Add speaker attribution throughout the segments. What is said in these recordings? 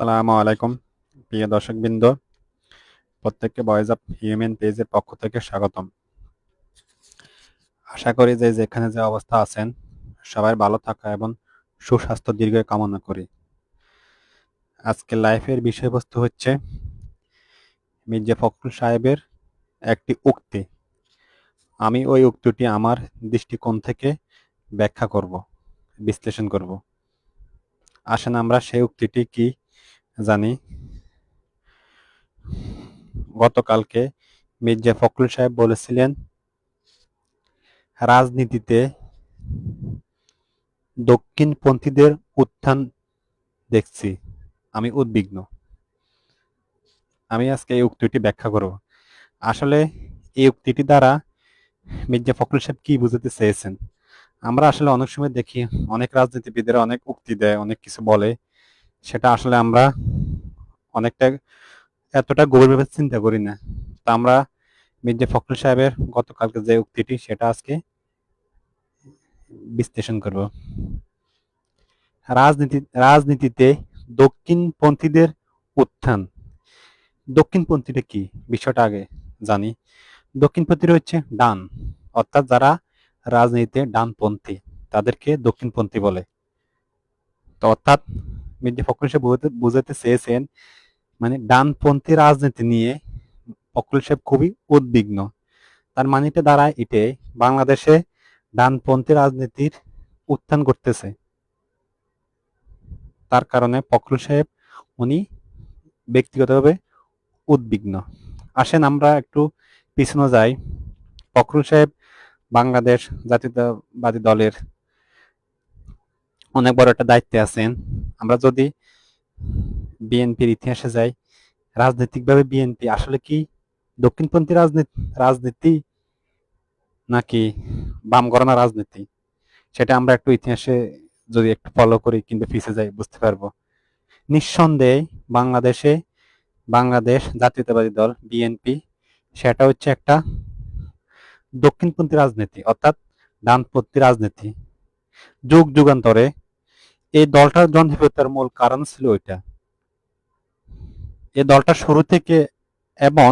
Speaker 1: আসসালামু আলাইকুম, প্রিয় দর্শকবৃন্দ। প্রত্যেককে ভয়েস অফ হিউম্যান পেজের পক্ষ থেকে স্বাগতম। আশা করি যে যেখানে যে অবস্থা আছেন, সবাই ভালো থাকা এবং সুস্বাস্থ্য দীর্ঘ কামনা করি। আজকে লাইফের বিষয়বস্তু হচ্ছে মির্জা ফখরুল সাহেবের একটি উক্তি। আমি ওই উক্তিটি আমার দৃষ্টিকোণ থেকে ব্যাখ্যা করব, বিশ্লেষণ করব। আসেন আমরা সেই উক্তিটি কি জানি। গতকালকে মির্জা ফখরুল সাহেব বলেছিলেন, রাজনীতিতে দক্ষিণপন্থীদের উত্থান দেখছি। আমি উদ্বিগ্ন। আমি আজকে এই উক্তিটি ব্যাখ্যা করব। আসলে এই উক্তিটি দ্বারা মির্জা ফখরুল সাহেব কি বুঝাতে চেয়েছেন? আমরা আসলে অনেক সময় দেখি অনেক রাজনীতিবিদের অনেক উক্তি দেয়, অনেক কিছু বলে। সেটা আসলে আমরা অনেকটা, এতটা গভীরভাবে চিন্তা করি না। তা আমরা মির্জা ফখরুল সাহেবের গতকালকে যে উক্তিটি, সেটা আজকে বিশ্লেষণ করব। রাজনীতি, রাজনীতিতে দক্ষিণপন্থীদের উত্থান। দক্ষিণপন্থীটা কি? বিষয়টা আগে জানি। দক্ষিণপন্থীরা হচ্ছে ডান, অর্থাৎ যারা রাজনীতিতে ডানপন্থী, তাদেরকে দক্ষিণপন্থী বলে। তো অর্থাৎ মির্জা ফখরুল সাহেব বুঝাতে- চেয়েছেন মানে ডানপন্থী রাজনীতি নিয়ে ফখরুল সাহেব খুবই উদ্বিগ্ন। তার মানেটা দাঁড়ায় এটাই, বাংলাদেশে ডানপন্থী রাজনীতির উত্থান করতেছে তার কারণে ফখরুল সাহেব উনি ব্যক্তিগতভাবে উদ্বিগ্ন। আসেন আমরা একটু পিছনে যাই। ফখরুল সাহেব বাংলাদেশ জাতীয়তাবাদী দলের অনেক বড় একটা দায়িত্বে আছেন। আমরা যদি বিএনপির ইতিহাসে যাই, রাজনৈতিকভাবে বিএনপি আসলে কি দক্ষিণপন্থী রাজনীতি রাজনীতি নাকি বাম গণনা রাজনীতি? সেটা আমরা একটু ইতিহাসে যদি একটু ফলো করি কিংবা পিছিয়ে যাই, বুঝতে পারব। নিঃসন্দেহে বাংলাদেশে, বাংলাদেশ জাতীয়তাবাদী দল, বিএনপি, সেটা হচ্ছে একটা দক্ষিণপন্থী রাজনীতি, অর্থাৎ ডানপন্থী রাজনীতি। যুগ যুগান্তরে এই দলটার জনপ্রিয়তার মূল কারণ ছিল ওইটা। এই দলটা শুরু থেকে এবং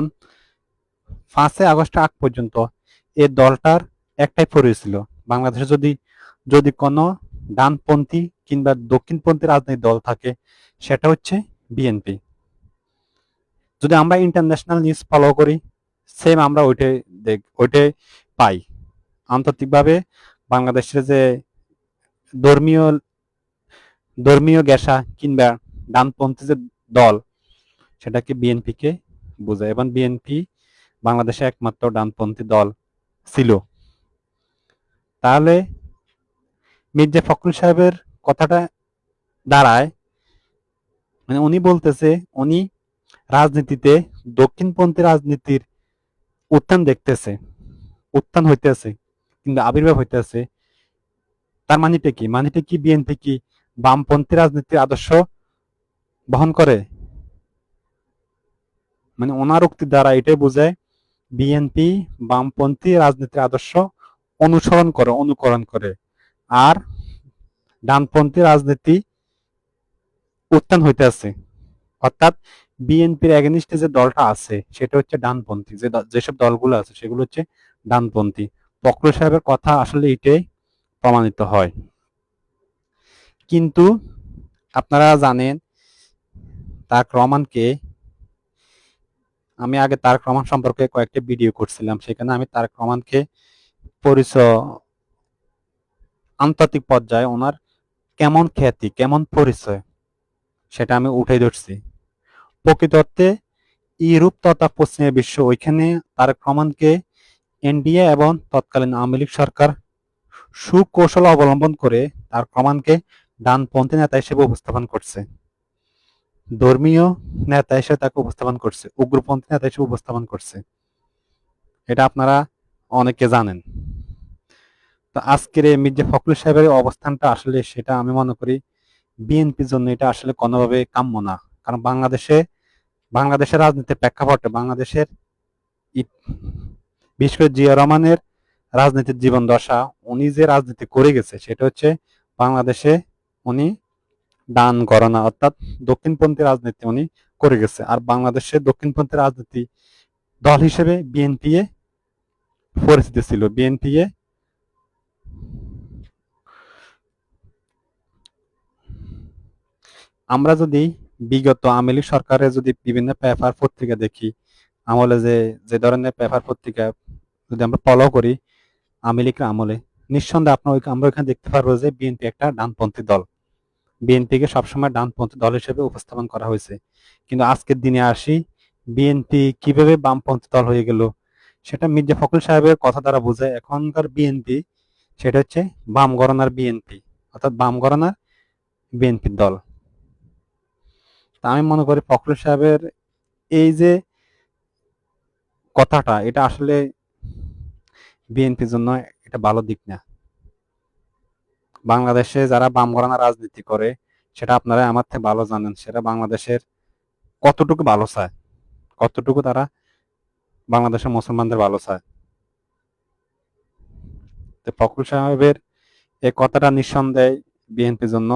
Speaker 1: পাঁচই আগস্ট আগ পর্যন্ত এই দলটার একটাই পরিচয় ছিল। বাংলাদেশে যদি যদি কোনো ডানপন্থী কিংবা দক্ষিণপন্থী রাজনৈতিক দল থাকে, সেটা হচ্ছে বিএনপি। যদি আমরা ইন্টারন্যাশনাল নিউজ ফলো করি সেম আমরা ওইটাই দেখ, ওইটাই পাই। আন্তর্জাতিকভাবে বাংলাদেশের যে ধর্মীয় ধর্মীয় গেসা কিংবা ডানপন্থী যে দল সেটাকে বিএনপিকে বোঝায় এবং বিএনপি বাংলাদেশে একমাত্র ডানপন্থী দল ছিল। তাহলে মির্জা ফখরুল সাহেবের কথাটা দাঁড়ায়। মানে উনি বলতেছে, উনি রাজনীতিতে দক্ষিণপন্থী রাজনীতির উত্থান দেখতেছে, উত্থান হইতেছে কিন্তু আবির্ভাব হইতেছে। তার মানেটা কি? মানেটা কি বিএনপি কি বামপন্থী রাজনীতির আদর্শ বহন করে। মানে ওনার উক্তি দ্বারা এটাই বোঝায় বিএনপি বামপন্থী রাজনীতির আদর্শ অনুসরণ করে, অনুকরণ করে। আর ডানপন্থী রাজনীতি উত্থান হইতে আছে। অর্থাৎ বিএনপির এগেনিস্টে যে দলটা আছে, সেটা হচ্ছে ডানপন্থী। যে যেসব দলগুলো আছে, সেগুলো হচ্ছে ডানপন্থী। ফখরুল সাহেবের কথা আসলে এটাই প্রমাণিত হয়। কিন্তু আপনারা জানেন তারেক রহমানকে আমি আগে তারেক রহমান সম্পর্কে কয়েকটা ভিডিও করছিলাম, সেখানে আমি তারেক রহমানকে পরিচয় আন্তর্জাতিক পর্যায়ে ওনার কেমন খ্যাতি, কেমন পরিচয়, সেটা আমি উঠে ধরছি। প্রকৃত অর্থে ইউরোপ তথা পশ্চিমা বিশ্ব ওইখানে তারেক রহমানকে এনডিএ এবং তৎকালীন আওয়ামী লীগ সরকার সুকৌশল অবলম্বন করে তার রহমানকে ডানপন্থী নেতা হিসেবে উপস্থাপন করছে। ধর্মীয় নেতা হিসেবে তাকে উপস্থাপন করছে। উগ্রপন্থী নেতা হিসেবে উপস্থাপন করছে। এটা আপনারা অনেকে জানেন। তো আজকের এই মির্জা ফখরুল সাহেবের অবস্থানটা আসলে সেটা আমি মনে করি বিএনপির জন্য এটা আসলে কোনোভাবে কাম্য না। কারণ বাংলাদেশে, বাংলাদেশের রাজনীতির প্রেক্ষাপটে বাংলাদেশের বিশেষ করে জিয়া রহমানের রাজনীতির জীবন দশা উনি যে রাজনীতি করে গেছে সেটা হচ্ছে বাংলাদেশে উনি ডান গণনা অর্থাৎ দক্ষিণপন্থী রাজনীতি উনি করে গেছে। আর বাংলাদেশে দক্ষিণপন্থী রাজনীতি দল হিসেবে বিএনপি এ পরিচিত ছিল। বিএনপি এ আমরা যদি বিগত আওয়ামী সরকারের যদি বিভিন্ন পেপার পত্রিকা দেখি, আমলে যে যে ধরনের পেপার পত্রিকা যদি আমরা ফলো করি, আওয়ামী আমলে, নিঃসন্দেহে আপনার আমরা ওইখানে দেখতে পারব যে বিএনপি একটা ডানপন্থী দল। বিএনপিকে সবসময় ডানপন্থী দল হিসেবে উপস্থাপন করা হয়েছে। কিন্তু আজকের দিনে আসি, বিএনপি কীভাবে বামপন্থী দল হয়ে গেল, সেটা মির্জা ফখরুল সাহেবের কথা দ্বারা বোঝায়। এখনকার বিএনপি, সেটা হচ্ছে বাম বিএনপি, অর্থাৎ বাম গণনার বিএনপির দল। তা আমি মনে করি ফখরুল সাহেবের এই যে কথাটা, এটা আসলে বিএনপির জন্য এটা ভালো দিক না। বাংলাদেশে যারা বাম গণনা রাজনীতি করে, সেটা আপনারা আমার থেকে ভালো জানেন, সেটা বাংলাদেশের কতটুকু ভালো চায়? কতটুকু তারা বাংলাদেশের মুসলমানদের ভালো চায়? তো ফখরুল সাহেবের এই কথাটা নিঃসন্দেহে বিএনপির জন্য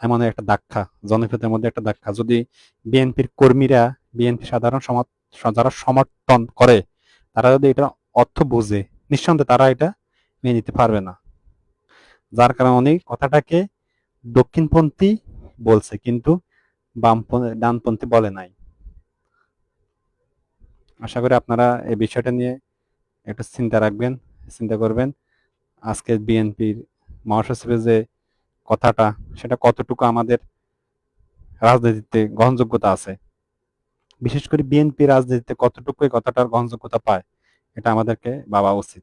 Speaker 1: এমন একটা ধাক্কা জনপ্রিয়তার মধ্যে একটা ধাক্কা। যদি বিএনপির কর্মীরা, বিএনপি সাধারণ যারা সমর্থন করে, তারা যদি এটা অর্থ বোঝে, নিঃসন্দেহে তারা এটা মেনে নিতে পারবে না। যার কারণে উনি কথাটাকে দক্ষিণপন্থী বলছে, কিন্তু বামপন্থী ডানপন্থী বলে নাই। আশা করি আপনারা এই বিষয়টা নিয়ে একটু চিন্তা রাখবেন, চিন্তা করবেন। আজকে বিএনপির মহাসচিবের যে কথাটা, সেটা কতটুকু আমাদের রাজনীতিতে গ্রহণযোগ্যতা আছে? বিশেষ করে বিএনপি রাজনীতিতে কতটুকু কথাটার গ্রহণযোগ্যতা পায়, এটা আমাদেরকে ভাবা উচিত।